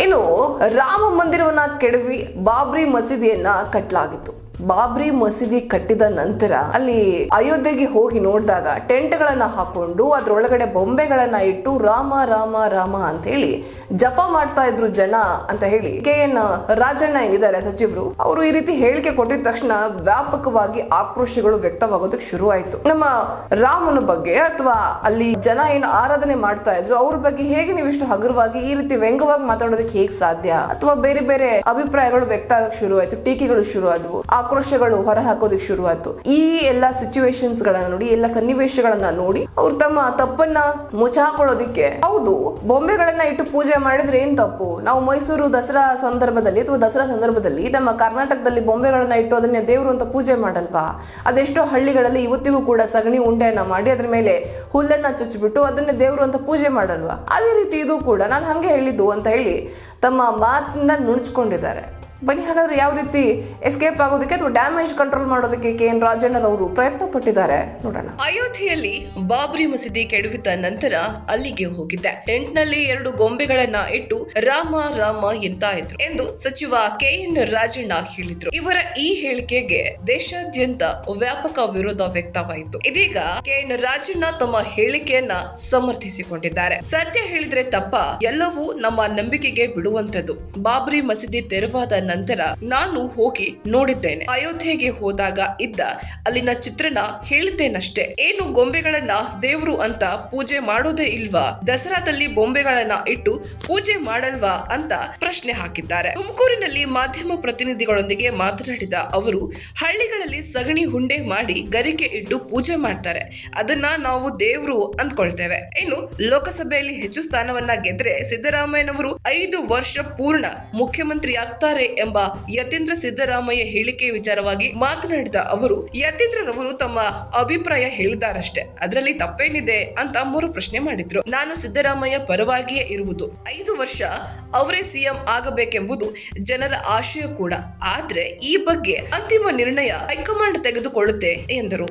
ಇನ್ನು ರಾಮ ಮಂದಿರವನ್ನ ಕೆಡವಿ ಬಾಬ್ರಿ ಮಸೀದಿಯನ್ನ ಕಟ್ಟಲಾಗಿತ್ತು ಬಾಬ್ರಿ ಮಸೀದಿ ಕಟ್ಟಿದ ನಂತರ ಅಲ್ಲಿ ಅಯೋಧ್ಯೆಗೆ ಹೋಗಿ ನೋಡಿದಾಗ ಟೆಂಟ್ಗಳನ್ನ ಹಾಕೊಂಡು ಅದ್ರೊಳಗಡೆ ಬೊಂಬೆಗಳನ್ನ ಇಟ್ಟು ರಾಮ ರಾಮ ರಾಮ ಅಂತ ಹೇಳಿ ಜಪ ಮಾಡ್ತಾ ಇದ್ರು ಜನ ಅಂತ ಹೇಳಿ ಕೆ ಎನ್ ರಾಜಣ್ಣ ಏನಿದ್ದಾರೆ ಸಚಿವರು, ಅವರು ಈ ರೀತಿ ಹೇಳಿಕೆ ಕೊಟ್ಟಿದ ತಕ್ಷಣ ವ್ಯಾಪಕವಾಗಿ ಆಕ್ರೋಶಗಳು ವ್ಯಕ್ತವಾಗೋದಕ್ಕೆ ಶುರು ನಮ್ಮ ರಾಮನ ಬಗ್ಗೆ ಅಥವಾ ಅಲ್ಲಿ ಜನ ಏನು ಆರಾಧನೆ ಮಾಡ್ತಾ ಇದ್ರು, ಅವ್ರ ಬಗ್ಗೆ ಹೇಗೆ ನೀವು ಇಷ್ಟು ಹಗುರವಾಗಿ ಈ ರೀತಿ ವ್ಯಂಗವಾಗಿ ಮಾತಾಡೋದಕ್ಕೆ ಹೇಗೆ ಸಾಧ್ಯ? ಅಥವಾ ಬೇರೆ ಬೇರೆ ಅಭಿಪ್ರಾಯಗಳು ವ್ಯಕ್ತ ಆಗಕ್ಕೆ ಶುರು ಆಯ್ತು ಟೀಕೆಗಳು ಶುರು ಆದವು ಆಕ್ರೋಶಗಳು ಹೊರಹಾಕೋದಕ್ಕೆ ಶುರುವಾಯಿತು. ಶುರು ಈ ಎಲ್ಲಾ ಸಿಚುವೇಶನ್ಸ್ ಗಳನ್ನ ನೋಡಿ, ಎಲ್ಲ ಸನ್ನಿವೇಶಗಳನ್ನ ನೋಡಿ, ಅವ್ರು ತಮ್ಮ ತಪ್ಪನ್ನ ಮುಚ್ಚಾಕೊಳ್ಳೋದಿಕ್ಕೆ ಹೌದು, ಬೊಂಬೆಗಳನ್ನ ಇಟ್ಟು ಪೂಜೆ ಮಾಡಿದ್ರೆ ಏನ್ ತಪ್ಪು? ನಾವು ಮೈಸೂರು ದಸರಾ ಸಂದರ್ಭದಲ್ಲಿ ಅಥವಾ ದಸರಾ ಸಂದರ್ಭದಲ್ಲಿ ನಮ್ಮ ಕರ್ನಾಟಕದಲ್ಲಿ ಬೊಂಬೆಗಳನ್ನ ಇಟ್ಟು ಅದನ್ನ ದೇವರು ಅಂತ ಪೂಜೆ ಮಾಡಲ್ವಾ? ಅದೆಷ್ಟೋ ಹಳ್ಳಿಗಳಲ್ಲಿ ಇವತ್ತಿಗೂ ಕೂಡ ಸಗಣಿ ಉಂಡೆಯನ್ನ ಮಾಡಿ ಅದ್ರ ಮೇಲೆ ಹುಲ್ಲನ್ನ ಚುಚ್ಚಿಬಿಟ್ಟು ಅದನ್ನ ದೇವರು ಅಂತ ಪೂಜೆ ಮಾಡಲ್ವಾ? ಅದೇ ರೀತಿ ಇದು ಕೂಡ ನಾನು ಹಂಗೆ ಹೇಳಿದ್ದು ಅಂತ ಹೇಳಿ ತಮ್ಮ ಮಾತಿನ ನುಣುಚ್ಕೊಂಡಿದ್ದಾರೆ. ಬನ್ನಿ, ಹಾಗಾದ್ರೆ ಯಾವ ರೀತಿ ಎಸ್ಕೇಪ್ ಆಗೋದಕ್ಕೆ ಅಥವಾ ಡ್ಯಾಮೇಜ್ ಕಂಟ್ರೋಲ್ ಮಾಡೋದಕ್ಕೆ ಕೆ ಎನ್ ರಾಜಣ್ಣರವರು ಪ್ರಯತ್ನ ಪಟ್ಟಿದ್ದಾರೆ ನೋಡೋಣ. ಅಯೋಧ್ಯೆಯಲ್ಲಿ ಬಾಬ್ರಿ ಮಸೀದಿ ಕೆಡವಿದ ನಂತರ ಅಲ್ಲಿಗೆ ಹೋಗಿದ್ದೆ. ಟೆಂಟ್ನಲ್ಲಿ ಎರಡು ಗೊಂಬೆಗಳನ್ನ ಇಟ್ಟು ರಾಮ ರಾಮ ಎಂತ ಇದ್ರು ಎಂದು ಸಚಿವ ಕೆ ಎನ್ ರಾಜಣ್ಣ ಹೇಳಿದ್ರು. ಇವರ ಈ ಹೇಳಿಕೆಗೆ ದೇಶಾದ್ಯಂತ ವ್ಯಾಪಕ ವಿರೋಧ ವ್ಯಕ್ತವಾಯಿತು. ಇದೀಗ ಕೆ ಎನ್ ರಾಜಣ್ಣ ತಮ್ಮ ಹೇಳಿಕೆಯನ್ನ ಸಮರ್ಥಿಸಿಕೊಂಡಿದ್ದಾರೆ. ಸತ್ಯ ಹೇಳಿದ್ರೆ ತಪ್ಪ, ಎಲ್ಲವೂ ನಮ್ಮ ನಂಬಿಕೆಗೆ ಬಿಡುವಂತದ್ದು ಬಾಬ್ರಿ ಮಸೀದಿ ತೆರವಾದ ನಂತರ ನಾನು ಹೋಗಿ ನೋಡಿದ್ದೇನೆ. ಅಯೋಧ್ಯೆಗೆ ಹೋದಾಗ ಇದ್ದ ಅಲ್ಲಿನ ಚಿತ್ರಣ ಹೇಳಿದ್ದೇನಷ್ಟೇ. ಏನು ಗೊಂಬೆಗಳನ್ನ ದೇವ್ರು ಅಂತ ಪೂಜೆ ಮಾಡೋದೇ ಇಲ್ವಾ? ದಸರಾದಲ್ಲಿ ಬೊಂಬೆಗಳನ್ನ ಇಟ್ಟು ಪೂಜೆ ಮಾಡಲ್ವಾ ಅಂತ ಪ್ರಶ್ನೆ ಹಾಕಿದ್ದಾರೆ. ತುಮಕೂರಿನಲ್ಲಿ ಮಾಧ್ಯಮ ಪ್ರತಿನಿಧಿಗಳೊಂದಿಗೆ ಮಾತನಾಡಿದ ಅವರು, ಹಳ್ಳಿಗಳಲ್ಲಿ ಸಗಣಿ ಹುಂಡೆ ಮಾಡಿ ಗರಿಕೆ ಇಟ್ಟು ಪೂಜೆ ಮಾಡ್ತಾರೆ. ಅದನ್ನ ನಾವು ದೇವ್ರು ಅಂದ್ಕೊಳ್ತೇವೆ. ಇನ್ನು ಲೋಕಸಭೆಯಲ್ಲಿ ಹೆಚ್ಚು ಸ್ಥಾನವನ್ನ ಗೆದ್ರೆ ಸಿದ್ದರಾಮಯ್ಯನವರು ಐದು ವರ್ಷ ಪೂರ್ಣ ಮುಖ್ಯಮಂತ್ರಿ ಆಗ್ತಾರೆ ಎಂಬ ಯತೀಂದ್ರ ಸಿದ್ದರಾಮಯ್ಯ ಹೇಳಿಕೆ ವಿಚಾರವಾಗಿ ಮಾತನಾಡಿದ ಅವರು, ಯತೀಂದ್ರರವರು ತಮ್ಮ ಅಭಿಪ್ರಾಯ ಹೇಳಿದಾರಷ್ಟೇ ಅದರಲ್ಲಿ ತಪ್ಪೇನಿದೆ ಅಂತ ಮೂರು ಪ್ರಶ್ನೆ ಮಾಡಿದ್ರು. ನಾನು ಸಿದ್ದರಾಮಯ್ಯ ಪರವಾಗಿಯೇ ಇರುವುದು. ಐದು ವರ್ಷ ಅವರೇ ಸಿಎಂ ಆಗಬೇಕೆಂಬುದು ಜನರ ಆಶಯ ಕೂಡ. ಆದ್ರೆ ಈ ಬಗ್ಗೆ ಅಂತಿಮ ನಿರ್ಣಯ ಹೈಕಮಾಂಡ್ ತೆಗೆದುಕೊಳ್ಳುತ್ತೆ ಎಂದರು.